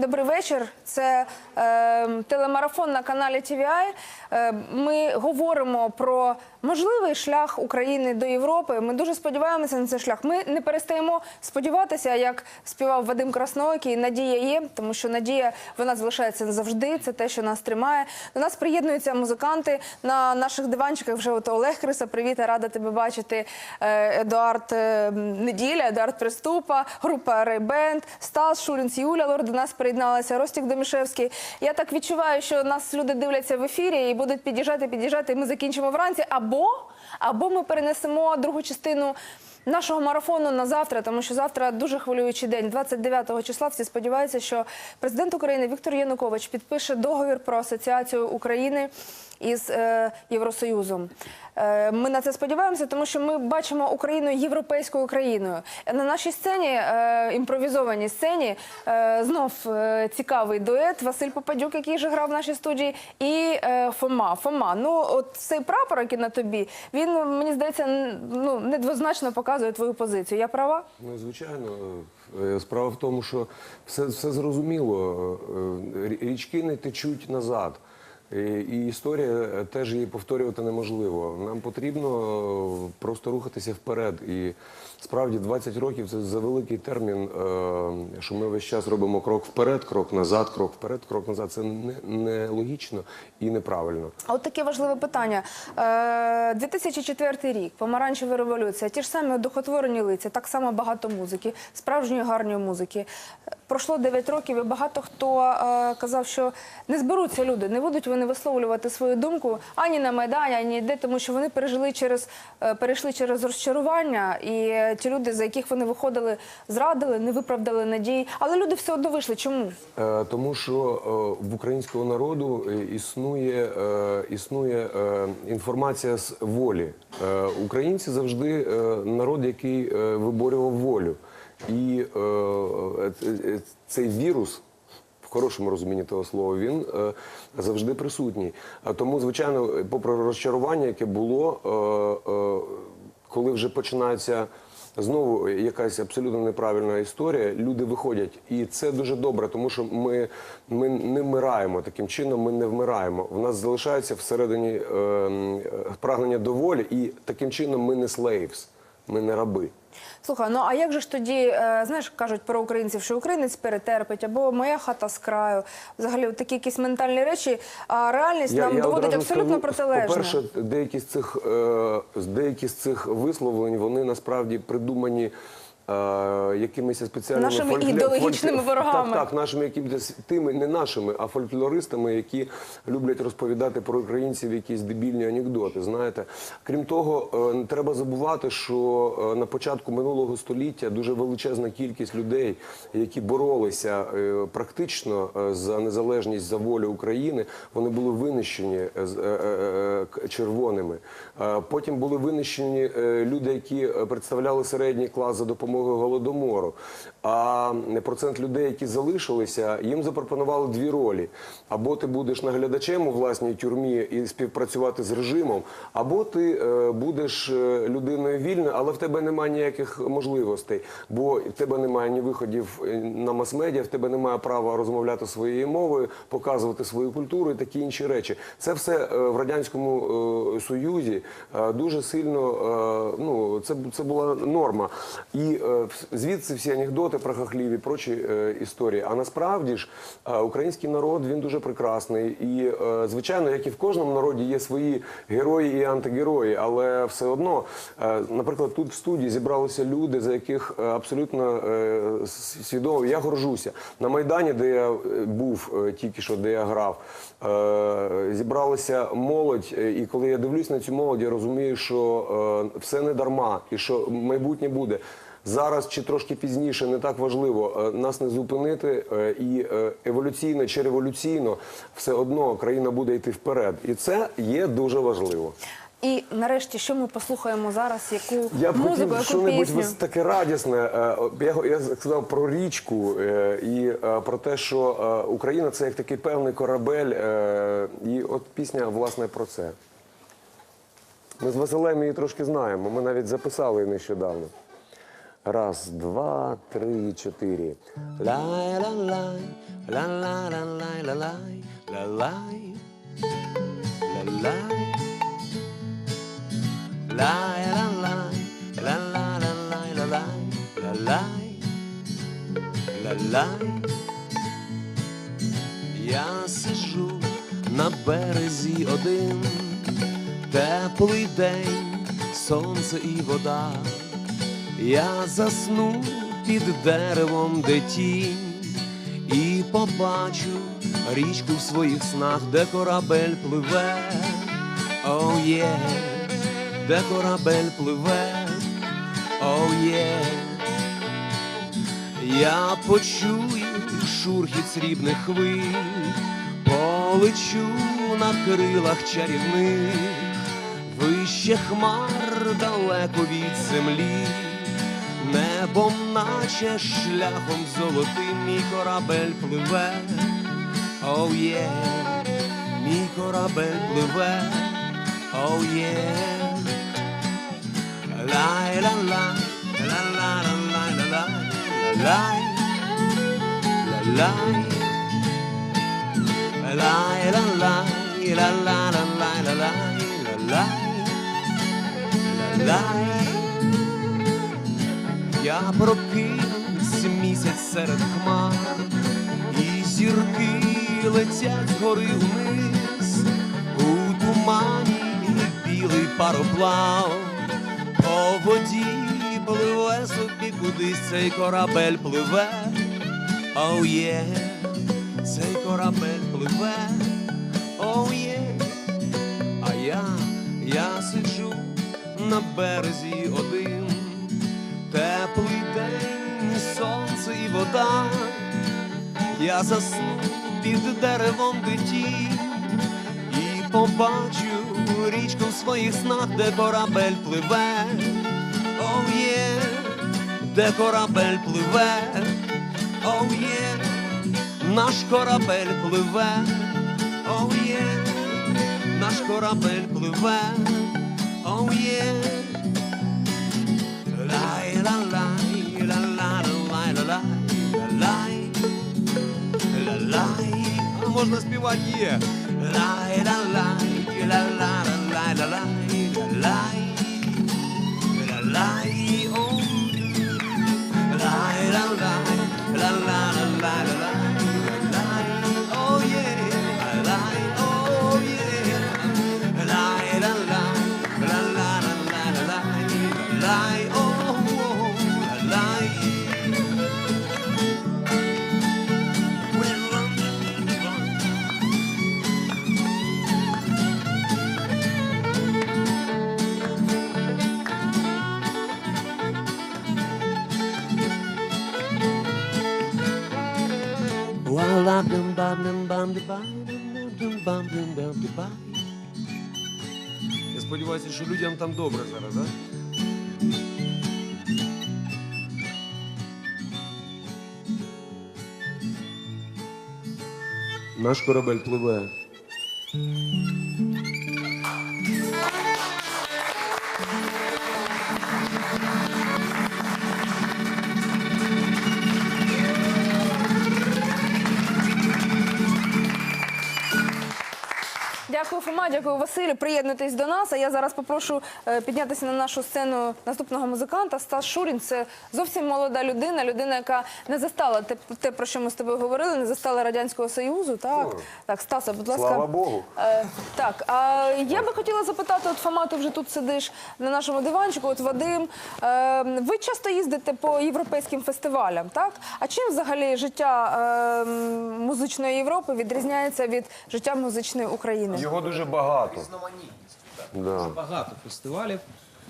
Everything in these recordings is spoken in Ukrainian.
Добрий вечір. Це е, телемарафон на каналі TVI. Е, ми говоримо про можливий шлях України до Європи. Ми дуже сподіваємося на цей шлях. Ми не перестаємо сподіватися, як співав Вадим Красноокий. Надія є, тому що надія вона залишається завжди. Це те, що нас тримає. До нас приєднуються музиканти на наших диванчиках. Вже от Олег Криса. Привіт, рада тебе бачити. Е, Едуард е, Неділя, Едуард Приступа, група Рейбенд, Стас Шулінц, Юля Лор до нас приєдналася, Ростік Домішевський. Я так відчуваю, що нас люди дивляться в ефірі і будуть під'їжджати, під'їжджати. і Ми закінчимо вранці. Або, або ми перенесемо другу частину. Нашого марафону на завтра, тому що завтра дуже хвилюючий день. 29 числа всі сподіваються, що президент України Віктор Янукович підпише договір про асоціацію України із е, Євросоюзом. Е, ми на це сподіваємося, тому що ми бачимо Україну європейською країною. На нашій сцені, е, імпровізованій сцені, знов цікавий дует. Василь Попадюк, який же грав в нашій студії, і Фома. Фома, ну от цей прапор, який на тобі, він мені здається, ну недвозначно показує твою позицію. Я права? Ну, звичайно, справа в тому, що все, все зрозуміло. Річки не течуть назад. Е, І історія теж її повторювати неможливо. Нам потрібно просто рухатися вперед. І справді 20 років це за великий термін, е, що ми весь час робимо крок вперед, крок назад, крок вперед, крок назад. Це не, не і неправильно. А от таке важливе питання. Е, 2004 рік, помаранчева революція, ті ж самі одухотворені лиця, так само багато музики, справжньої гарної музики. Е, Пройшло 9 років, і багато хто е, казав, що не зберуться люди, не будуть вони висловлювати свою думку ані на Майдані, ані ніде, тому що вони пережили через, е, перейшли через розчарування, і е, ті люди, за яких вони виходили, зрадили, не виправдали надії. Але люди все одно вийшли. Чому? Е, Тому що е, в українського народу е, існує, існує інформація з волі. Українці завжди народ, який виборював волю. І цей вірус. В хорошому розумінні того слова він завжди присутній. А тому, звичайно, попри розчарування, яке було, коли вже починається знову якась абсолютно неправильна історія, люди виходять. І це дуже добре, тому що ми, ми не вмираємо таким чином, ми не вмираємо. В нас залишається всередині е, прагнення до волі, і таким чином ми не слейвс, ми не раби. Слухай, ну а як же ж тоді, е, знаєш, кажуть про українців, що українець перетерпить, або моя хата з краю, взагалі такі якісь ментальні речі, а реальність нам доводить абсолютно протилежне. По-перше, деякі з цих е, деякі з цих висловлень вони насправді придумані. Е, Якимись спеціальними Нашими ідеологічними ворогами. Так, так, нашими якимись тими, не нашими, а фольклористами, які люблять розповідати про українців якісь дебільні анекдоти. Знаєте, крім того, не треба забувати, що е, на початку минулого століття дуже величезна кількість людей, які боролися е, практично за незалежність за волю України, вони були винищені червоними. Потім були винищені люди, які представляли середній клас за допомогою голодомору. А процент людей, які залишилися, їм запропонували дві ролі: або ти будеш наглядачем у власній тюрмі і співпрацювати з режимом, або ти е, будеш е, людиною вільною, але в тебе немає ніяких можливостей, бо в тебе немає ні виходів е, на мас-медіа, в тебе немає права розмовляти своєю мовою, показувати свою культуру і такі інші речі. Це все е, в радянському е, союзі е, дуже сильно е, ну це це була норма. І звідси всі анекдоти про хахлів і прочі е, історії. А насправді ж е, український народ він дуже прекрасний. І е, звичайно, як і в кожному народі є свої герої і антигерої, але все одно, е, наприклад, тут в студії зібралися люди, за яких е, абсолютно е, свідомо я горжуся. На майдані, де я е, був е, тільки що, де я грав, е, зібралася молодь. е, І коли я дивлюсь на цю молодь, я розумію, що е, все не дарма і що майбутнє буде. Зараз чи трошки пізніше не так важливо е, нас не зупинити, е, і е, еволюційно чи революційно все одно країна буде йти вперед, і це є дуже важливо. І нарешті, що ми послухаємо зараз? Яку Я б музику, хотів яку пісню? ось таке радісне. Я, я сказав про річку і про те, що Україна це як такий певний корабель, і от пісня власне про це. Ми з Василем її трошки знаємо. Ми навіть записали її нещодавно. Раз, два, три, чотири. Лай-ла-лай, ла-ла-ла-лай-ла-лай, ла-лай, ла-лай. Лай-ла-лай, ла-ла-ла-лай-ла-лай, ла-лай, ла-лай. Я сижу на березі один, теплий день, сонце і вода. Я засну під деревом, де тінь, і побачу річку в своїх снах, де корабель пливе, оу є, де корабель пливе, оу є. Я почую шурхіт срібних хвиль, полечу на крилах чарівних, вище хмар далеко від землі, небом, наче шляхом золотим, мій корабель пливе, оу є, мій корабель пливе, оу є. Лай-ла-ла, ла-ла-ла-лай-ла-лай, лай, ла-лай. Лай-ла-лай, ла-ла-ла-лай-ла-лай, ла-лай, ла-лай. Я прокинусь місяць серед хмар, і зірки летять згори вниз, у тумані білий пароплав, по воді пливе собі кудись цей корабель пливе, оу є, цей корабель пливе, оу є, а я, я сиджу на березі один, теплий день, сонце і вода, я засну під деревом диті і побачу річку в своїх снах, де корабель пливе, оу є, де корабель пливе, оу є, наш корабель пливе, оу є, наш корабель пливе, оу є. Лай, можна співати є. Лай, сподіваюся, що людям там добре зараз, а? Наш корабель пливе. Дякую, Фома, дякую, Василю. Приєднуйтесь до нас. А я зараз попрошу е, піднятися на нашу сцену наступного музиканта. Стас Шурін. Це зовсім молода людина, людина, яка не застала те, те, про що ми з тобою говорили, не застала радянського союзу. Так, О. так, Стаса, будь ласка. Слава Богу. Е, так, а я би хотіла запитати, от Фома, ти вже тут сидиш на нашому диванчику, от Вадим. Е, ви часто їздите по європейським фестивалям, так? А чим взагалі життя е, музичної Європи відрізняється від життя музичної України? Його дуже багато. Різноманітність. так. Да. Дуже багато фестивалів,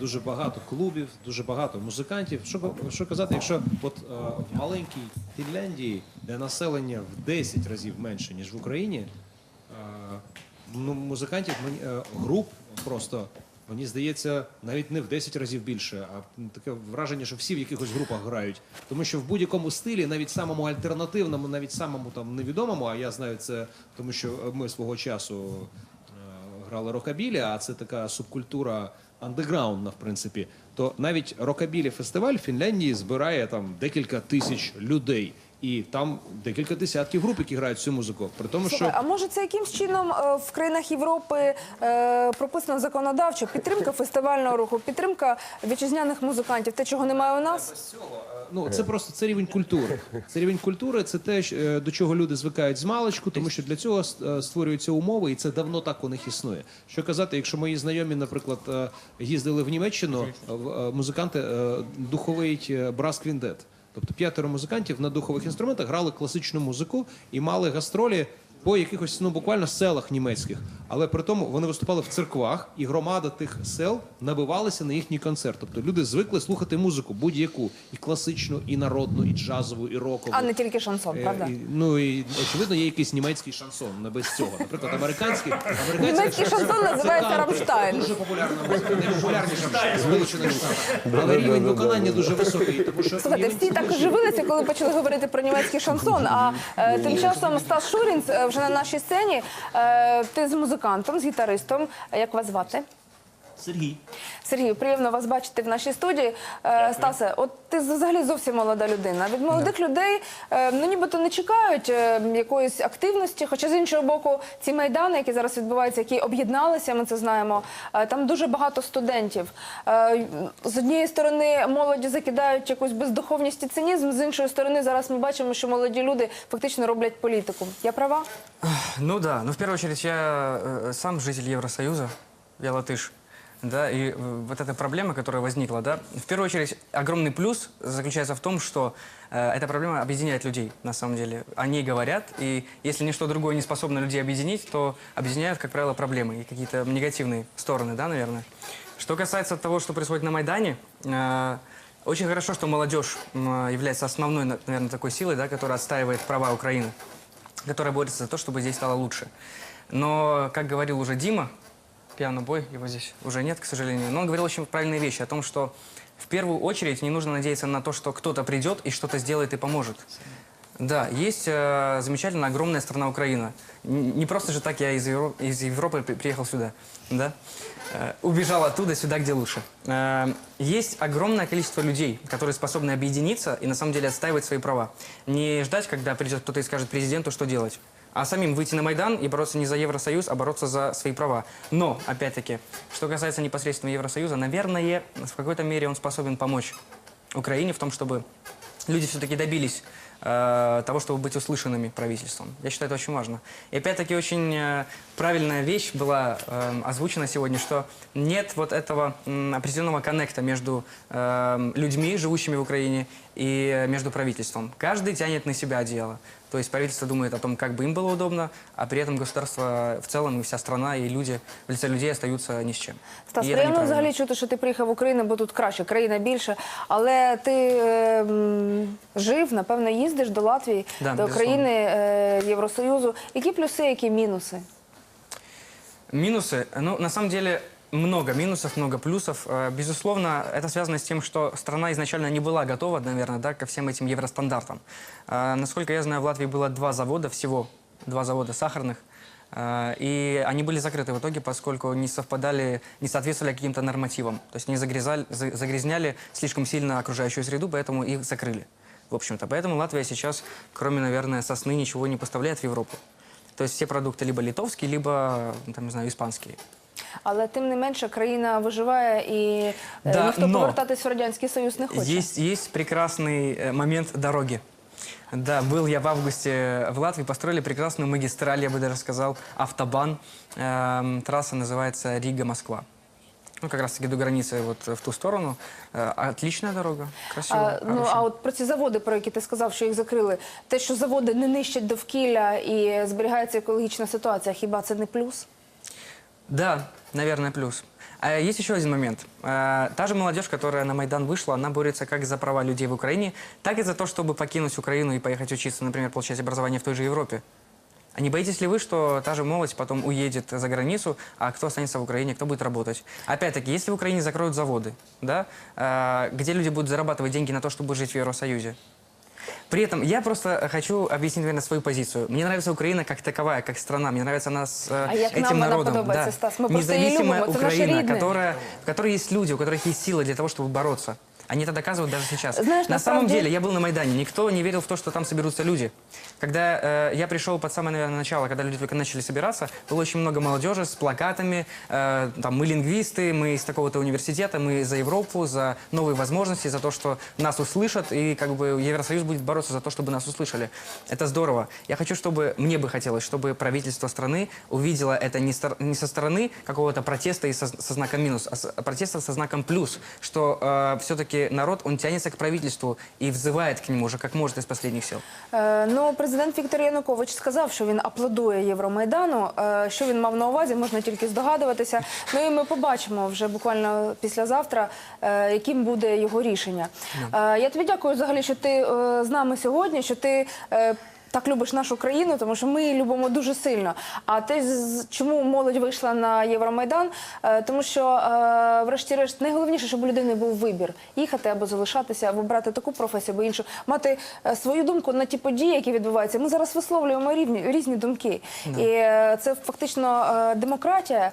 дуже багато клубів, дуже багато музикантів. Що, що казати, якщо от е, в маленькій Фінляндії, де населення в 10 разів менше, ніж в Україні, е, ну, музикантів, мені, е, груп просто. Мені здається, навіть не в 10 разів більше, а таке враження, що всі в якихось групах грають. Тому що в будь-якому стилі, навіть самому альтернативному, навіть самому там невідомому, а я знаю це, тому що ми свого часу грали рокабілі, а це така субкультура андеграундна, в принципі, то навіть рокабілі фестиваль в Фінляндії збирає там декілька тисяч людей. І там декілька десятків груп, які грають цю музику. При тому, Слухай, що а може це якимсь чином е, в країнах Європи е, прописано законодавчо? Підтримка фестивального руху, підтримка вітчизняних музикантів. Те, чого немає у нас? Ну, це просто це рівень культури. Це рівень культури, це те, що, е, до чого люди звикають з маличку, тому що для цього е, створюються умови, і це давно так у них існує. Що казати, якщо мої знайомі, наприклад, е, їздили в Німеччину, е, в- е, музиканти е, духовий брас квіндет. Тобто п'ятеро музикантів на духових інструментах грали класичну музику і мали гастролі по якихось ну буквально селах німецьких. Але при тому вони виступали в церквах, і громада тих сел набивалася на їхній концерт. Тобто люди звикли слухати музику будь-яку і класичну, і народну, і джазову, і рокову. А не тільки шансон, Е, правда? і, ну і очевидно, є якийсь німецький шансон, не без цього. Наприклад, американський американський Німецький шансон називається «Рамштайн». Дуже популярна музика, найпопулярніша в Сполучених Штатах. Але рівень виконання дуже високий, тому що Слухайте, всі так оживилися, коли почали говорити про німецький шансон. А е, тим часом Стас Шурінц е, вже на нашій сцені. Е, ти з музикантом, з гітаристом. Як вас звати? Сергій. Сергій, приємно вас бачити в нашій студії. Е, Стасе, от ти взагалі зовсім молода людина. Від молодих людей е, ну нібито не чекають е, якоїсь активності. Хоча з іншого боку, ці майдани, які зараз відбуваються, які об'єдналися, ми це знаємо. Там дуже багато студентів. З однієї сторони, молоді закидають якусь бездуховність і цинізм. З іншої сторони, зараз ми бачимо, що молоді люди фактично роблять політику. Я права? Ну да, ну в первую очередь я сам житель Евросоюза, я латыш. Да, и э, вот эта проблема, которая возникла, да, в первую очередь огромный плюс заключается в том, что э, эта проблема объединяет людей, на самом деле. Они говорят, и если ничто другое не способно людей объединить, то объединяют, как правило, проблемы и какие-то негативные стороны, да, наверное. Что касается того, что происходит на Майдане, э, очень хорошо, что молодежь является основной, на- наверное, такой силой, да, которая отстаивает права Украины которая борется за то, чтобы здесь стало лучше. Но, как говорил уже Дима, пиано-бой, его здесь уже нет, к сожалению, но он говорил очень правильные вещи о том, что в первую очередь не нужно надеяться на то, что кто-то придет и что-то сделает и поможет. Да, есть э, замечательно огромная страна Украина. Не просто же так я из, Евро- из Европы при- приехал сюда, да? Э, убежал оттуда сюда, где лучше. Э, есть огромное количество людей, которые способны объединиться и на самом деле отстаивать свои права. Не ждать, когда придет кто-то и скажет президенту, что делать. А самим выйти на Майдан и бороться не за Евросоюз, а бороться за свои права. Но, опять-таки, что касается непосредственно Евросоюза, наверное, в какой-то мере он способен помочь Украине в том, чтобы люди все-таки добились э, того, чтобы быть услышанными правительством. Я считаю, это очень важно. И опять-таки очень э, правильная вещь была э, озвучена сегодня, что нет вот этого м, определенного коннекта между э, людьми, живущими в Украине, и э, между правительством. Каждый тянет на себя одеяло. То есть правительство думает о том, как бы им было удобно, а при этом государство в целом и вся страна, и люди, в лице людей остаются ни с чем. Стас, И это приємно неправильно. взагалі чути, що ти приїхав в Україну, бо тут краще, країна більше. Але ти е, м, жив, напевно, їздиш до Латвії, Да, до безусловно. країни е, Євросоюзу. Які плюси, які мінуси? Минусы, ну, на самом деле, много минусов, много плюсов. Э, Безусловно, это связано с тем, что страна изначально не была готова, наверное, да, ко всем этим евростандартам. Э, Насколько я знаю, в Латвии было два завода всего, два завода сахарных. Э, И они были закрыты в итоге, поскольку не совпадали, не соответствовали каким-то нормативам. То есть за- загрязняли слишком сильно окружающую среду, поэтому их закрыли. В общем-то, поэтому Латвия сейчас, кроме, наверное, сосны, ничего не поставляет в Европу. То есть все продукты либо литовские, либо, там, не знаю, испанские. Але тим не менше країна виживає і е, Да, ніхто но повертатись в радянський союз не хоче. Есть, есть прекрасный э, момент дороги. Да, был я в августе в Латвии, построили прекрасную магистраль, я бы даже сказал, автобан. Эм, трасса называется Рига-Москва. Ну, как раз-таки до границы вот в ту сторону. Э, отличная дорога, красивая, А, ну хорошая. а от про ці заводи, про які ти сказав, що їх закрили, те, що заводи не нищать довкілля і зберігається екологічна ситуація, хіба це не плюс? Да, наверное, плюс. А есть еще один момент. Э, Та же молодежь, которая на Майдан вышла, она борется как за права людей в Украине, так и за то, чтобы покинуть Украину и поехать учиться, например, получать образование в той же Европе. А не боитесь ли вы, что та же молодь потом уедет за границу, а кто останется в Украине, кто будет работать? Опять-таки, если в Украине закроют заводы, да, э, где люди будут зарабатывать деньги на то, чтобы жить в Евросоюзе, При этом я просто хочу объяснить, наверное, свою позицию. Мне нравится Украина как таковая, как страна. Мне нравится она с э, А як нам этим вона народом. подобається, Стас? Ми просто її Независимая любимо, це наше Украина, рідне. которая, в которой есть люди, у которых есть сила для того, чтобы бороться. Они это доказывают даже сейчас. Знаешь, на самом насправді- деле, я был на Майдане. Никто не верил в то, что там соберутся люди. Когда э, я пришел под самое наверное, начало, когда люди только начали собираться, было очень много молодежи с плакатами. э, там, мы лингвисты, мы из такого-то университета, мы за Европу, за новые возможности, за то, что нас услышат. И как бы Евросоюз будет бороться за то, чтобы нас услышали. Это здорово. Я хочу, чтобы, мне бы хотелось, чтобы правительство страны увидело это не, стор- не со стороны какого-то протеста и со, со знаком минус, а с- протеста со знаком плюс, что все-таки народ, он тянется к правительству и взывает к нему уже как может из последних сил. Е, ну, президент Віктор Янукович сказав, що він аплодує Євромайдану. Е, що він мав на увазі, можна тільки здогадуватися. Ну і ми побачимо вже буквально післязавтра, е, яким буде його рішення. Е, я тобі дякую взагалі, що ти е, з нами сьогодні, що ти. е, так любиш нашу країну, тому що ми її любимо дуже сильно. А з- чому молодь вийшла на Євромайдан? Е, тому що, е, врешті-решт, найголовніше, щоб у людини був вибір їхати або залишатися, або брати таку професію, або іншу, мати е, свою думку на ті події, які відбуваються. Ми зараз висловлюємо різні, різні думки, і це фактично демократія,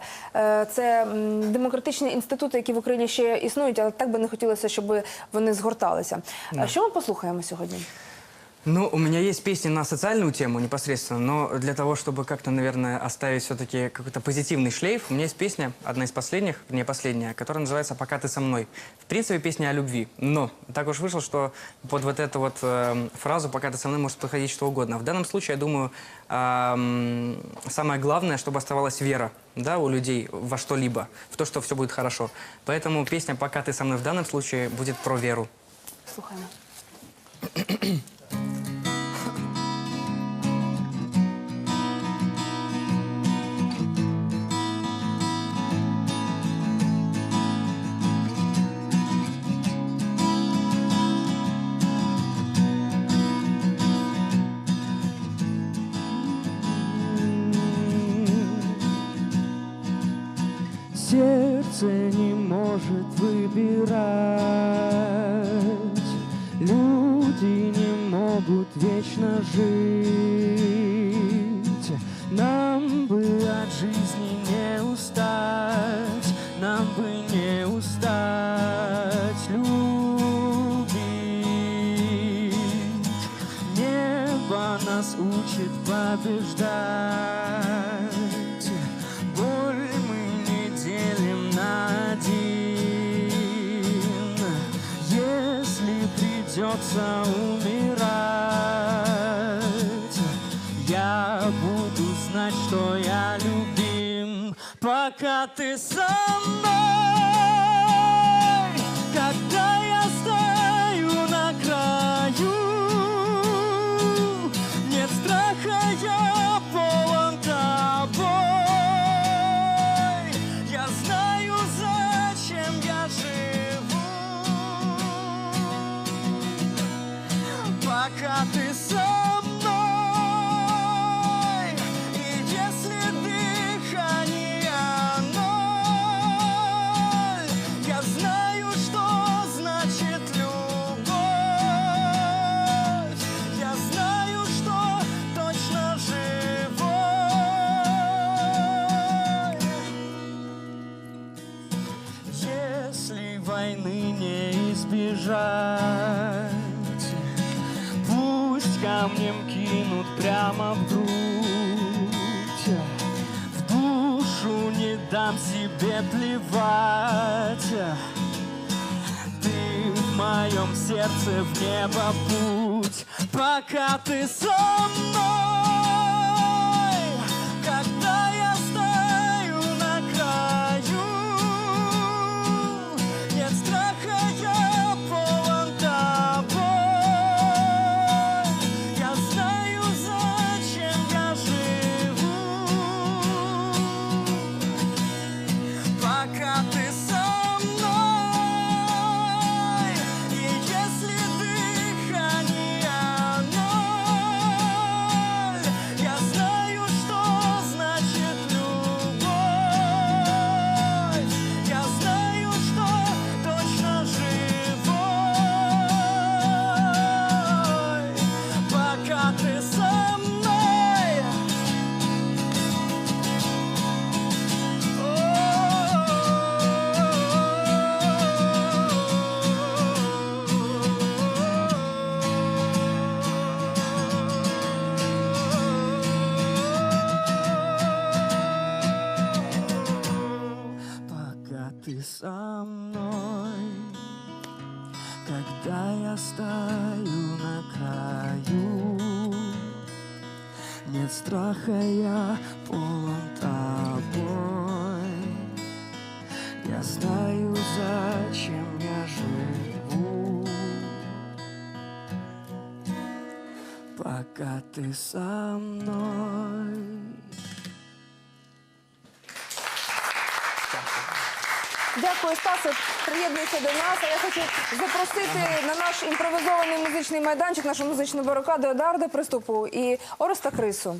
це демократичні інститути, які в Україні ще існують, але так би не хотілося, щоб вони згорталися. Що ми послухаємо сьогодні? Ну, у меня есть песни на социальную тему непосредственно, но для того, чтобы как-то, наверное, оставить все-таки какой-то позитивный шлейф, у меня есть песня, одна из последних, не последняя, которая называется «Пока ты со мной». В принципе, песня о любви, но так уж вышло, что под вот эту вот эм, фразу «пока ты со мной» может подходить что угодно. В данном случае, я думаю, ам, самое главное, чтобы оставалась вера да, у людей во что-либо, в то, что все будет хорошо. Поэтому песня «Пока ты со мной» в данном случае будет про веру. Слухаємо. Сердце не может выбирать, люди не могут вечно жить. Нам бы от жизни не устать, нам бы не устать любить. Небо нас учит побеждать. Пока ты не дам себе плевать. Ты в моем сердце в небо путь, пока ты со мной. Пока ты со мной. Дякую, Стасе. Приєднуйся до нас. А я хочу запросити на наш імпровізований музичний майданчик, нашу музичну барикаду Едарда Приступу і Ореста Крису.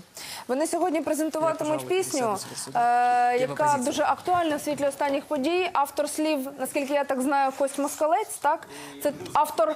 Вони сьогодні презентуватимуть пісню, е, яка дуже актуальна в світлі останніх подій. Автор слів, наскільки я так знаю, Кость Москалець. Так це автор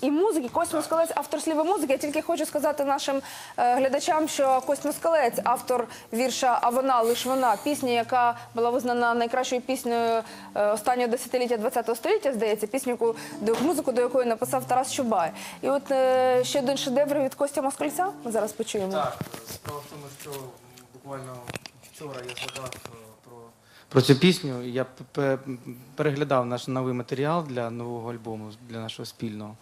і музики. Кость Москалець, автор слів і музики. Я тільки хочу сказати нашим е, глядачам, що Кость Москалець, автор вірша А вона лиш вона, пісня, яка була визнана найкращою піснею е, останнього десятиліття ХХ століття, здається, пісню, до музику до якої написав Тарас Чубай. І от е, ще один шедевр від Костя Москальця. Ми зараз почуємо. Так, справа в тому, що буквально вчора я згадав е, про, про цю пісню. Я переглядав наш новий матеріал для нового альбому, для нашого спільного.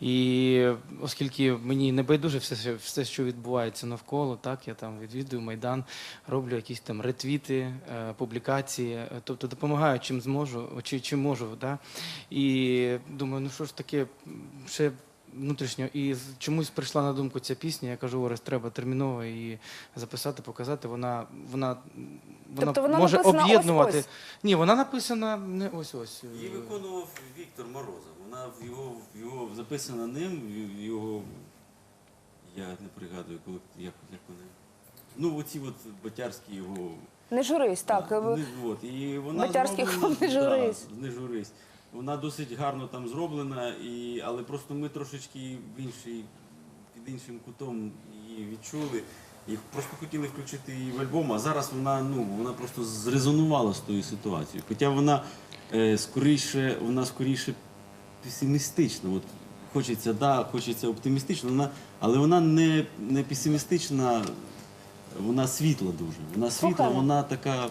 І оскільки мені не байдуже все, все, що відбувається навколо, так, я там відвідую Майдан, роблю якісь там ретвіти, е, публікації, е, тобто допомагаю чим зможу, чи, чим можу. Да? І думаю, ну що ж таке, ще внутрішньо. І чомусь прийшла на думку ця пісня. Я кажу, Орес, треба терміново її записати, показати. Вона, вона, вона, Тобто вона може об'єднувати. ось-ось? Ні, вона написана не ось ось. Її виконував Віктор Морозов. Вона в його, в його записана ним, в його. Я не пригадую, коли як, як вони. Ну, оці от батярські його. Не журись, так. Не- от, і вона Батярський «Не журись». Да, не журись. Вона досить гарно там зроблена, і, але просто ми трошечки в інший, під іншим кутом її відчули. І просто хотіли включити її в альбом, а зараз вона, ну, вона просто зрезонувала з тою ситуацією. Хоча вона е, скоріше, вона скоріше песимістична. От хочеться, да, хочеться оптимістично, вона, але вона не, не песимістична, вона світла дуже. Вона світла, вона така.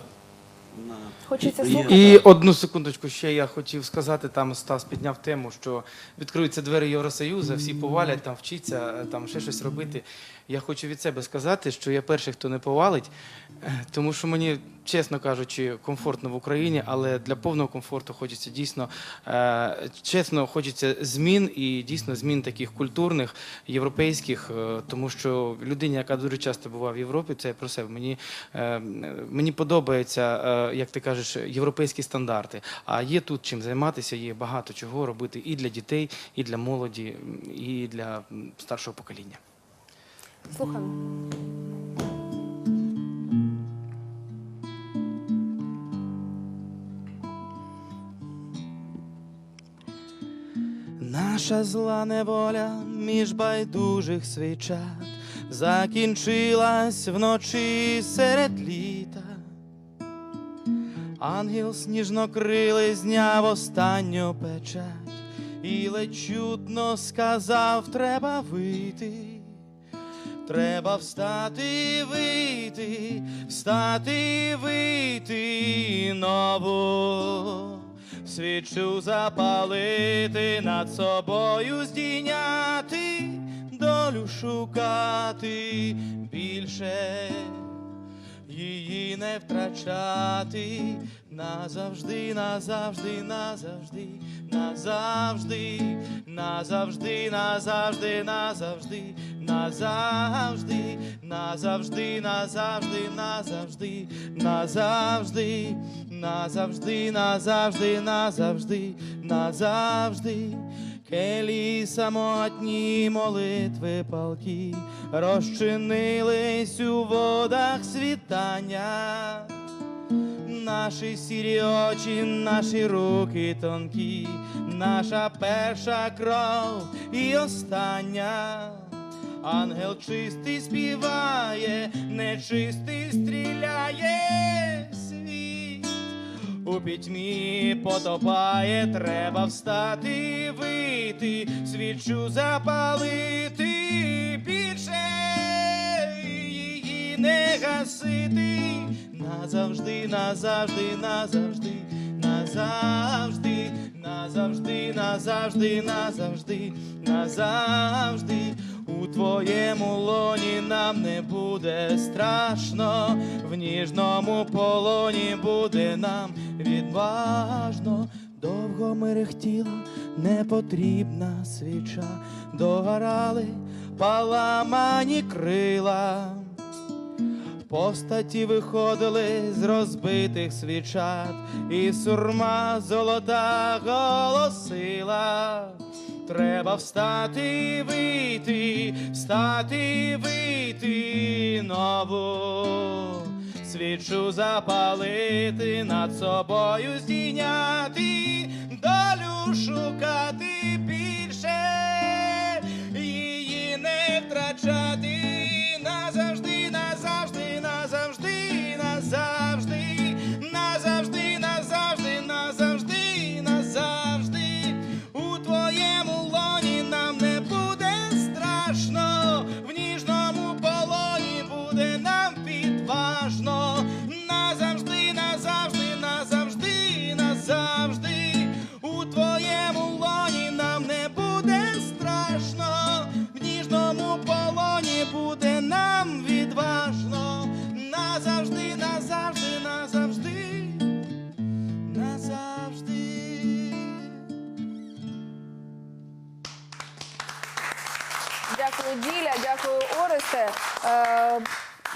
Вона Хочеться слухати. І одну секундочку ще я хотів сказати, там Стас підняв тему, що відкриються двері Євросоюзу, всі повалять, там вчиться, е, там ще щось робити. Я хочу від себе сказати, що я перший, хто не повалить, тому що мені, чесно кажучи, комфортно в Україні, але для повного комфорту хочеться дійсно, е, чесно, хочеться змін і дійсно змін таких культурних, європейських, е, тому що людині, яка дуже часто буває в Європі, це про себе. Мені, е, мені подобається, як ти кажеш, європейські стандарти. А є тут чим займатися, є багато чого робити і для дітей, і для молоді, і для старшого покоління. Слухаємо. Наша зла неволя між байдужих свічат закінчилась вночі серед літа. Ангел сніжнокрилий зняв останню печать і ледь чутно сказав, треба вийти. Треба встати, вийти, встати, вийти нову. Свічу запалити, над собою здійняти, долю шукати більше, її не втрачати назавжди, назавжди, назавжди, назавжди, назавжди, назавжди, назавжди, назавжди, назавжди, назавжди, назавжди, назавжди, назавжди, назавжди, назавжди, назавжди. Келі самотні молитви палки розчинились у водах світання. Наші сірі очі, наші руки тонкі, наша перша кров і остання. Ангел чистий співає, нечистий стріляє світ. У пітьмі потопає, треба встати вийти, свічу запалити більше її не гасити. Назавжди, назавжди, назавжди, назавжди, назавжди, назавжди, назавжди, назавжди. У твоєму лоні нам не буде страшно, в ніжному полоні буде нам відважно. Довго мерехтіла непотрібна свіча, догорали поламані крила. Постаті виходили з розбитих свічат, і сурма золота голосила. Треба встати і вийти, встати і вийти нову. Свічу запалити, над собою здійняти, долю шукати більше, її не втрачати назавжди, назавжди, назавжди,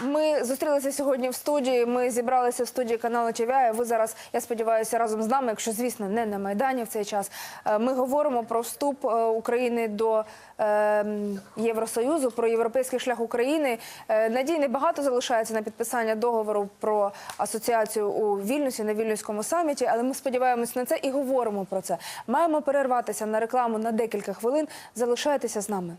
Ми зустрілися сьогодні в студії. Ми зібралися в студії каналу ТВА. Ви зараз, я сподіваюся, разом з нами, якщо звісно, не на майдані в цей час. Е, Ми говоримо про вступ е, України до е, Євросоюзу, про європейський шлях України. Е, Надій небагато залишається на підписання договору про асоціацію у Вільнюсі на Вільнюському саміті, але ми сподіваємось на це і говоримо про це. Маємо перерватися на рекламу на декілька хвилин. Залишайтеся з нами.